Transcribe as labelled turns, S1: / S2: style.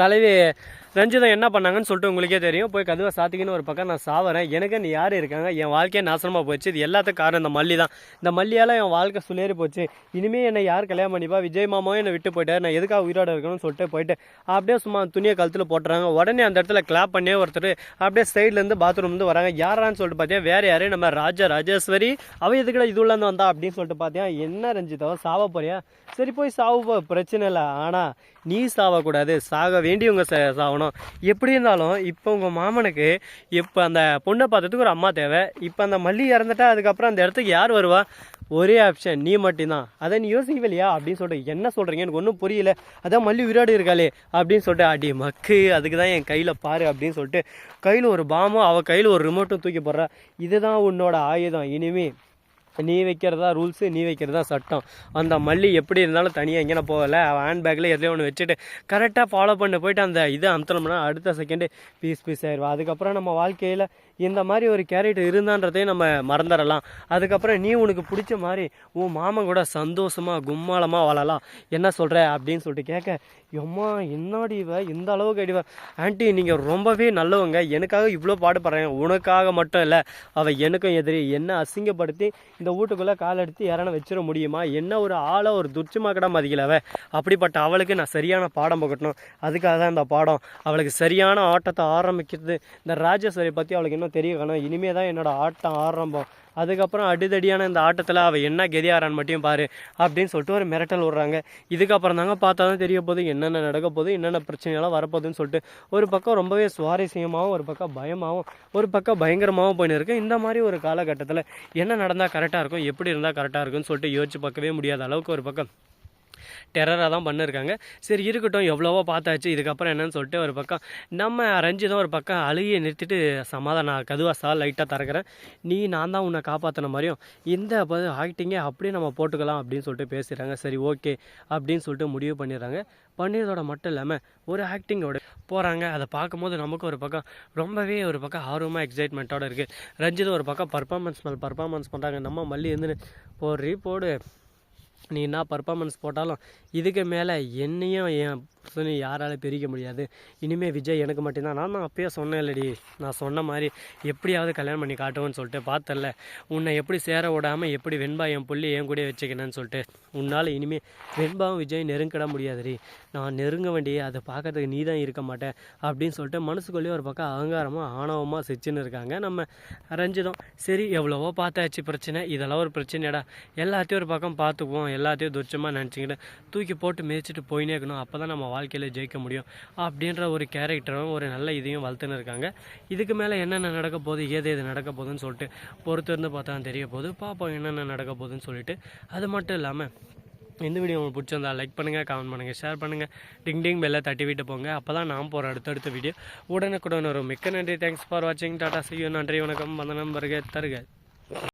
S1: தலைவி ரஞ்சிதம் என்ன பண்ணாங்கன்னு சொல்லிட்டு உங்களுக்கே தெரியும். போய் கதுவை சாத்திக்கின்னு ஒரு பக்கம் நான் சாவறேன். எனக்கு நீ யார் இருக்காங்க? என் வாழ்க்கையே நாசனமாக போச்சு. இது எல்லாத்துக்கும் காரணம் இந்த மல்லி தான். இந்த மல்லியால் என் வாழ்க்கை சுலேறி போச்சு. இனிமேல் என்னை யார் கல்யாணம் பண்ணிப்பா? விஜய் மாமாவும் என்னை விட்டு போயிட்டார். நான் எதுக்காக உயிரோட இருக்கணும்னு சொல்லிட்டு போயிட்டு அப்படியே சும்மா துணியை கழுத்தில் போட்டுறாங்க. உடனே அந்த இடத்துல கிளாப் பண்ணியே ஒருத்தர் அப்படியே சைட்லேருந்து பாத்ரூம்லேருந்து வராங்க. யாரான்னு சொல்லிட்டு பார்த்தீங்க வேறு யாரு நம்ம ராஜா ராஜேஸ்வரி. அவ எதுக்குடா இதுலேருந்து வந்தா அப்படின்னு சொல்லிட்டு பார்த்தியா என்ன ரஞ்சிதோ சாவ போறியா? சரி போய் சாவு போ பிரச்சனை இல்லை. ஆனால் நீ சாவக்கூடாது சாக வேண்டியவங்க சாகணும். எப்படி இருந்தாலும் இப்போ உங்கள் மாமனுக்கு இப்போ அந்த பொண்ணை பார்த்ததுக்கு ஒரு அம்மா தேவை. இப்போ அந்த மல்லி இறந்துட்டா அதுக்கப்புறம் அந்த இடத்துக்கு யார் வருவா? ஒரே ஆப்ஷன் நீ மட்டும்தான். அதை நீ யோசிக்கலையா அப்படின்னு சொல்லிட்டு என்ன சொல்கிறீங்க எனக்கு ஒன்றும் புரியல. அதான் மல்லி விராடு இருக்காளே அப்படின்னு சொல்லிட்டு அடி மக்கு அதுக்கு தான் என் கையில் பாரு அப்படின்னு சொல்லிட்டு கையில் ஒரு பாமும் அவள் கையில் ஒரு ரிமோட்டும் தூக்கி போடுறா. இதுதான் உன்னோட ஆயுதம். இனிமேல் நீ வைக்கிறதா ரூல்ஸு நீ வைக்கிறதா சட்டம். அந்த மல்லி எப்படி இருந்தாலும் தனியாக எங்கேனா போகல. அவன் ஹேண்ட் பேக்கில் எதுலேயும் ஒன்று வச்சுட்டு கரெக்டாக ஃபாலோ பண்ணி போயிட்டு அந்த இதை அமுத்தனோம்னா அடுத்த செகண்டு பீஸ் பீஸ் ஆயிடுவா. அதுக்கப்புறம் நம்ம வாழ்க்கையில் இந்த மாதிரி ஒரு கேரக்டர் இருந்தான்றதையும் நம்ம மறந்துடலாம். அதுக்கப்புறம் நீ உனக்கு பிடிச்ச மாதிரி உன் மாமன் கூட சந்தோஷமாக கும்மாளமாக வாழலாம். என்ன சொல்கிற அப்படின்னு சொல்லிட்டு கேட்க எம்மா என்னடி இவ? இந்த அளவுக்கு அடிவ? ஆண்டி நீங்கள் ரொம்பவே நல்லவங்க. எனக்காக இவ்வளோ பாடுபடுறேன். உனக்காக மட்டும் இல்லை. அவள் எனக்கும் எதிரி. என்ன அசிங்கப்படுத்தி இந்த வீட்டுக்குள்ளே கால் எடுத்து இறன வச்சிட முடியுமா? என்ன ஒரு ஆளை ஒரு துச்சமாக கூட மதிக்கல அவ. அப்படிப்பட்ட அவளுக்கு நான் சரியான பாடம் புகட்டணும். அதுக்காக தான் இந்த பாடம். அவளுக்கு சரியான ஆட்டத்தை ஆரம்பிக்கிறது. இந்த ராஜேஸ்வரி பற்றி அவளுக்கு இன்னும் தெரிய வேணும் இனிமே தான் என்னோட ஆட்டம் ஆரம்பம். அதுக்கப்புறம் அடிதடியான இந்த ஆட்டத்தில் அவள் என்ன கெதியாரான்னு மட்டும் பாரு அப்படின்னு சொல்லிட்டு ஒரு மிரட்டல் விடுறாங்க. இதுக்கப்புறம் தாங்க பார்த்தா தான் தெரிய போகுது என்னென்ன நடக்க போகுது என்னென்ன பிரச்சனைகள்லாம் வரப்போகுதுன்னு சொல்லிட்டு ஒரு பக்கம் ரொம்பவே சுவாரஸ்யமாகவும் ஒரு பக்கம் பயமாகவும் ஒரு பக்கம் பயங்கரமாகவும் போயின்னு இருக்கு இந்த மாதிரி ஒரு காலகட்டத்தில் என்ன நடந்தால் கரெக்டாக இருக்கும் எப்படி இருந்தால் கரெக்டாக இருக்கும்னு சொல்லிட்டு யோசிச்சு பார்க்கவே முடியாத அளவுக்கு ஒரு பக்கம் டெரராக தான் பண்ணிருக்காங்க. சரி இருக்கட்டும் எவ்வளவோ பார்த்தாச்சு. இதுக்கப்புறம் என்னன்னு சொல்லிட்டு ஒரு பக்கம் நம்ம ரஞ்சிதம் ஒரு பக்கம் அழுகியை நிறுத்திட்டு சமாதானம் கதுவா சார் லைட்டாக திறக்கிறேன். நீ நான் தான் உன்னை காப்பாற்றின மாதிரியும் இந்த ஆக்டிங்கே அப்படியே நம்ம போட்டுக்கலாம் அப்படின்னு சொல்லிட்டு பேசுகிறாங்க சரி ஓகே அப்படின்னு சொல்லிட்டு முடிவு பண்ணிடுறாங்க. பண்ணியதோட மட்டும் இல்லாமல் ஒரு ஆக்டிங்கோட போகிறாங்க அதை பார்க்கும்போது நமக்கு ஒரு பக்கம் ரொம்பவே ஒரு பக்கம் ஆர்வமாக எக்ஸைட்மெண்ட்டோட இருக்குது ரஞ்சித் ஒரு பக்கம் பர்ஃபாமன்ஸ் மேல் பர்ஃபாமன்ஸ் பண்ணுறாங்க நம்ம மல்லி இருந்துன்னு போடுறீ போடு. நீ என்ன பர்ஃபார்மன்ஸ் போட்டாலும் இதுக்கு மேலே என்னையும் என் புருஷனையும் யாரால பிரிக்க முடியாது. இனிமேல் விஜய் எனக்கு மட்டும்தான். நான் தான் அப்பயே சொன்னேன் இல்லடி நான் சொன்ன மாதிரி எப்படியாவது கல்யாணம் பண்ணி காட்டுவேன்னு சொல்லிட்டு பார்த்தல உன்னை எப்படி சேர விடாமல் எப்படி வெண்பா என் புள்ளி என் கூட வச்சுக்கணும்னு சொல்லிட்டு. உன்னால் இனிமேல் வெண்பாவும் விஜய் நெருங்கிட முடியாதுடி. நான் நெருங்க வேண்டிய அதை பார்க்கறதுக்கு நீ தான் இருக்க மாட்டேன் அப்படின்னு சொல்லிட்டு மனசுக்குள்ளேயே ஒரு பக்கம் அகங்காரமாக ஆணவமாக செச்சுன்னு இருக்காங்க நம்ம ரஞ்சிதம். சரி எவ்வளவோ பார்த்தாச்சு பிரச்சனை. இதெல்லாம் ஒரு பிரச்சனைடா எல்லாத்தையும் ஒரு பக்கம் பார்த்துக்குவோம். எல்லாத்தையும் துச்சமாக நினச்சிக்கிட்டு தூக்கி போட்டு மிதிச்சிட்டு போயினே இருக்கணும். அப்போ தான் நம்ம வாழ்க்கையில் ஜெயிக்க முடியும் அப்படின்ற ஒரு கேரக்டரும் ஒரு நல்ல இதையும் வளர்த்துன்னு இருக்காங்க இதுக்கு மேலே என்னென்ன நடக்க போகுது ஏது எது நடக்க போகுதுன்னு சொல்லிட்டு பொறுத்து இருந்து பார்த்தா தெரிய போகுது. பார்ப்போம் என்னென்ன நடக்க போகுதுன்னு சொல்லிட்டு. அது மட்டும் இல்லாமல் இந்த வீடியோ உங்களுக்கு பிடிச்சிருந்தா லைக் பண்ணுங்கள் கமெண்ட் பண்ணுங்கள் ஷேர் பண்ணுங்கள் டிங் டிங் பெல்லை தட்டி விட்டு போங்க. அப்போ தான் நான் போகிற அடுத்தடுத்த வீடியோ உடனுக்குடன் வரும். மிக்க நன்றி. தேங்க்ஸ் ஃபார் வாட்சிங் டாடா செய்யும் நன்றி வணக்கம். வந்தனம் வருக தருக.